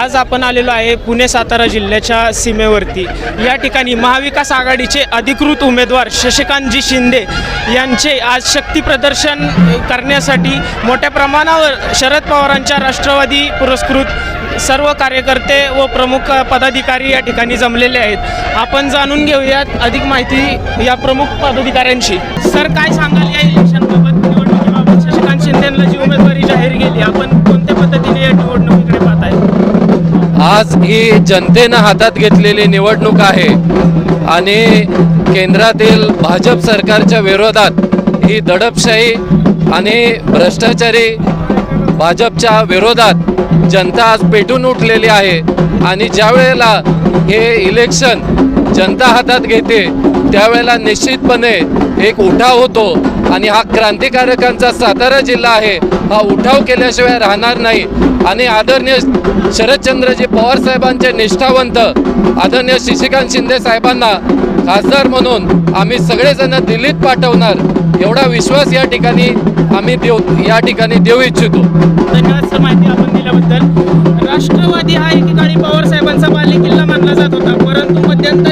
आज आपण आलेलो आहे पुणे सातारा जिल्ह्याच्या सीमेवरती. या ठिकाणी महाविकास आघाडीचे अधिकृत उमेदवार शशिकांतजी शिंदे यांचे आज शक्ती प्रदर्शन करण्यासाठी मोठ्या प्रमाणावर शरद पवारांच्या राष्ट्रवादी पुरस्कृत सर्व कार्यकर्ते व प्रमुख पदाधिकारी या ठिकाणी जमलेले आहेत. आपण जाणून घेऊयात अधिक माहिती या प्रमुख पदाधिकाऱ्यांची सर काय सांगाल या आज ही जनतेनं हातात घेतलेली निवडणूक आहे. आणि केंद्रातील भाजप सरकारच्या विरोधात ही दडपशाही आणि भ्रष्टाचारी भाजपच्या विरोधात जनता आज पेटून उठलेली आहे. आणि ज्या वेळेला हे इलेक्शन जनता हातात घेते त्यावेळेला निश्चितपणे एक उठाव होतो. आणि हा क्रांतिकारकांचा सातारा जिल्हा आहे हा उठाव केल्याशिवाय राहणार नाही. आणि आदरणीय शरदचंद्रजी पवार साहेबांचे निष्ठावंत आदरणीय शशिकांत शिंदे साहेबांना खासदार म्हणून आम्ही सगळेजण दिल्लीत पाठवणार. एवढा विश्वास या ठिकाणी आम्ही देऊ या ठिकाणी देऊ इच्छितो. धन्यवाद सर माहिती आपण दिल्याबद्दल. राष्ट्रवादी हा एकेकाळी पवार साहेबांचा बालेकिल्ला मानला जातो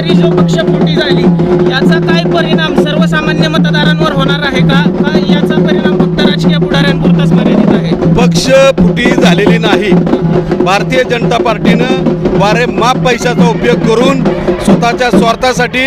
मध्यंतरी जो फुटी झाली. याचा काय परिणाम सर्वसामान्य मतदारांवर होणार आहे का? का याचा परिणाम फक्त राजकीय पुढाऱ्यांपुरताच मर्यादित आहे? पक्ष फुटी झालेली नाही. भारतीय जनता पार्टीनं वारे माप पैशाचा उपयोग करून स्वतःच्या स्वार्थासाठी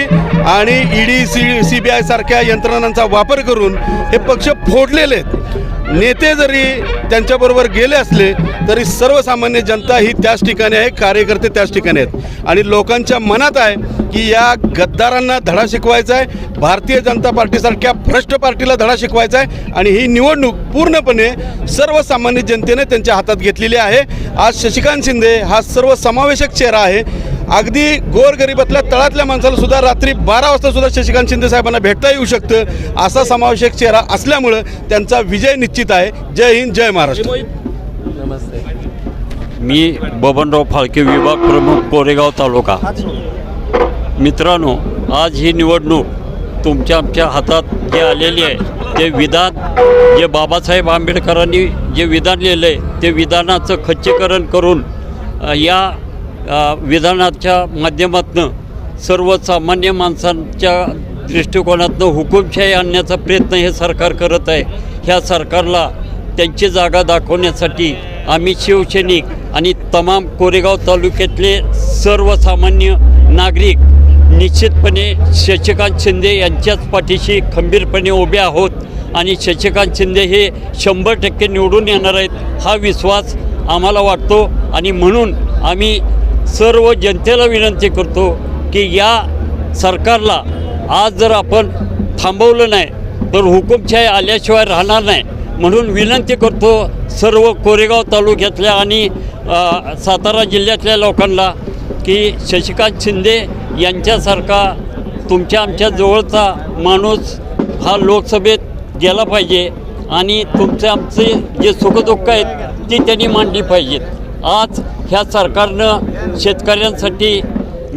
आणि ED C C B I सारख्या यंत्रणांचा वापर करून हे पक्ष फोडलेले आहेत. नेते जरी त्यांच्याबरोबर गेले असले तरी सर्वसामान्य जनता ही त्याच ठिकाणी आहे कार्यकर्ते त्याच ठिकाणी आहेत. आणि लोकांच्या मनात आहे की या गद्दारांना धडा शिकवायचा आहे भारतीय जनता पार्टीसारख्या भ्रष्ट पार्टीला धडा शिकवायचा आहे आणि ही निवडणूक पूर्णपणे सर्वसामान्य जनतेने त्यांच्या हातात घेतलेली आहे. आज शशिकांत शिंदे हा सर्वसमावेशक चेहरा आहे. अगदी गोरगरिबातल्या तळातल्या माणसाला सुद्धा रात्री बारा वाजता सुद्धा शशिकांत शिंदे साहेबांना भेटता येऊ शकतं. असा समावेशक चेहरा असल्यामुळं त्यांचा विजय निश्चित आहे. जय हिंद जय महाराष्ट्र. नमस्ते. मी बबनराव फाळके विभाग प्रमुख कोरेगाव तालुका. मित्रांनो आज ही निवडणूक तुमच्या आमच्या हातात जे आलेली आहे ते विधान जे बाबासाहेब आंबेडकरांनी जे विधान लिहिलं आहे ते विधानाचं खच्चीकरण करून या विधानाच्या माध्यमातनं सर्वसामान्य माणसांच्या दृष्टिकोनातनं हुकुमशाही आणण्याचा प्रयत्न हे सरकार करत आहे. ह्या सरकारला त्यांची जागा दाखवण्यासाठी आम्ही शिवसैनिक आणि तमाम कोरेगाव तालुक्यातले सर्वसामान्य नागरिक निश्चितपणे शशिकांत शिंदे यांच्याच पाठीशी खंबीरपणे उभे आहोत आणि शशिकांत शिंदे हे शंभर टक्के निवडून येणार आहेत हा विश्वास आम्हाला वाटतो. आणि म्हणून आम्ही सर्व जनतेला विनंती करतो की या सरकारला आज जर आपण थांबवलं नाही तर हुकुमशाही आल्याशिवाय राहणार नाही. म्हणून विनंती करतो सर्व कोरेगाव तालुक्यातल्या आणि सातारा जिल्ह्यातल्या लोकांना की शशिकांत शिंदे यांच्यासारखा तुमच्या आमच्या जवळचा माणूस हा लोकसभेत गेला पाहिजे आणि तुमचे आमचे जे सुखदुःख आहेत ती त्यांनी मांडली पाहिजेत. आज ह्या सरकारनं शेतकऱ्यांसाठी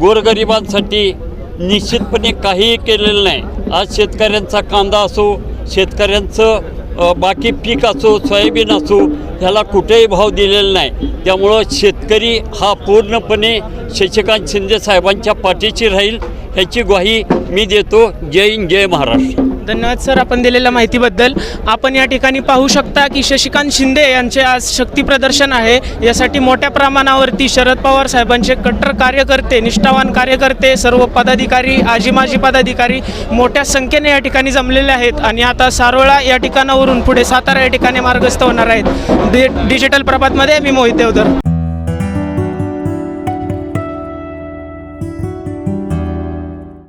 गोरगरिबांसाठी निश्चितपणे काहीही केलेलं नाही. आज शेतकऱ्यांचा कांदा असो शेतकऱ्यांचं बाकी पीक असो सोयाबीन असो ह्याला कुठेही भाव दिलेला नाही. त्यामुळं शेतकरी हा पूर्णपणे शशिकांत शिंदे साहेबांच्या पाठीशी राहील ह्याची ग्वाही मी देतो. जय हिंद जय महाराष्ट्र. धन्यवाद सर आपण दिलेल्या माहितीबद्दल. आपण या ठिकाणी पाहू शकता की शशिकांत शिंदे यांचे आज शक्ती प्रदर्शन आहे. यासाठी मोठ्या प्रमाणावरती शरद पवार साहेबांचे कट्टर कार्यकर्ते निष्ठावान कार्यकर्ते सर्व पदाधिकारी आजी माजी पदाधिकारी मोठ्या संख्येने या ठिकाणी जमलेले आहेत आणि आता सारोळा या ठिकाणावरून पुढे सातारा या ठिकाणी मार्गस्थ होणार आहेत. डि डिजिटल प्रभातमध्ये मी मोहित देवधर.